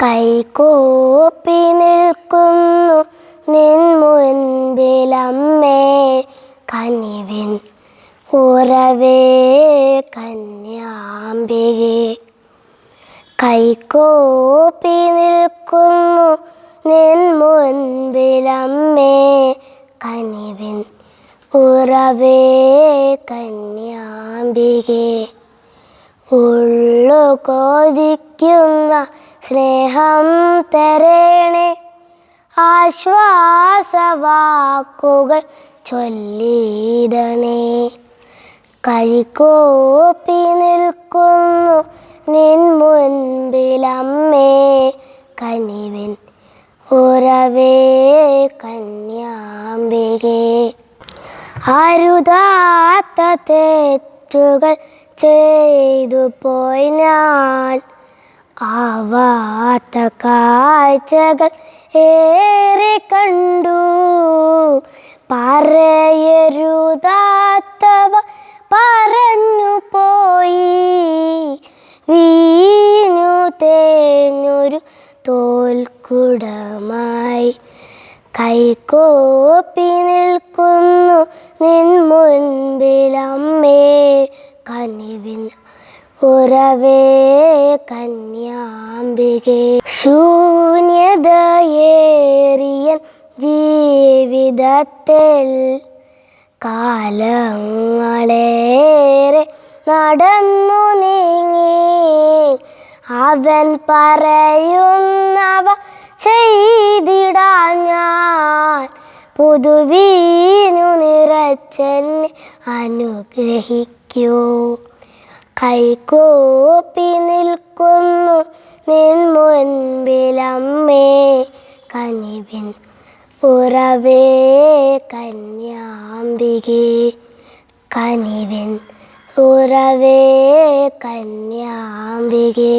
കൈകൂപ്പി നിൽക്കുന്നു നിൻ മുൻപിലമ്മേ കനിവിൻ ഉറവേ കന്യാംബികേ കൈകൂപ്പി നിൽക്കുന്നു നിൻ മുൻപിലമ്മേ കനിവിൻ ഉറവേ കന്യാംബികേ ഉള്ളു കൊതിക്കുന്ന സ്നേഹം തരണേ. ആശ്വാസവാക്കുകൾ ചൊല്ലിയിടണേ കഴിക്കോപ്പി നിൽക്കുന്നു നിൻ മുൻപിലമ്മേ കനിവിൻ ഉറവേ കന്യാംബികേ അരുതാത്ത തെറ്റുകൾ ചെയ്തു പോയി ഞാൻ. ആവാത്ത കാഴ്ചകൾ ഏറെ കണ്ടു. പറയരുതാത്തവ പറഞ്ഞു പോയി. വീഞ്ഞു തേഞ്ഞൊരു തോൽക്കുടമായി. കൈകോപ്പി നിൽക്കുന്നു നിൻ മുൻപിലമ്മേ കനിവിൻ ഉറവേ കന്യാംബികേ ശൂന്യതയേറിയ ജീവിതത്തിൽ കാലങ്ങളേറെ നടന്നു നീങ്ങി. അവൻ പറയുന്നവ ചെയ്തിടാൻ ഞാൻ. പുതുവീനു നിറച്ചെന്നെ അനുഗ്രഹിക്കൂ. കൈകൂപ്പി നിൽക്കുന്നു നിൻ മുൻപിലമ്മേ. കനിവിൻ ഉറവേ കന്യാംബികേ കനിവിൻ ഉറവേ കന്യാംബികേ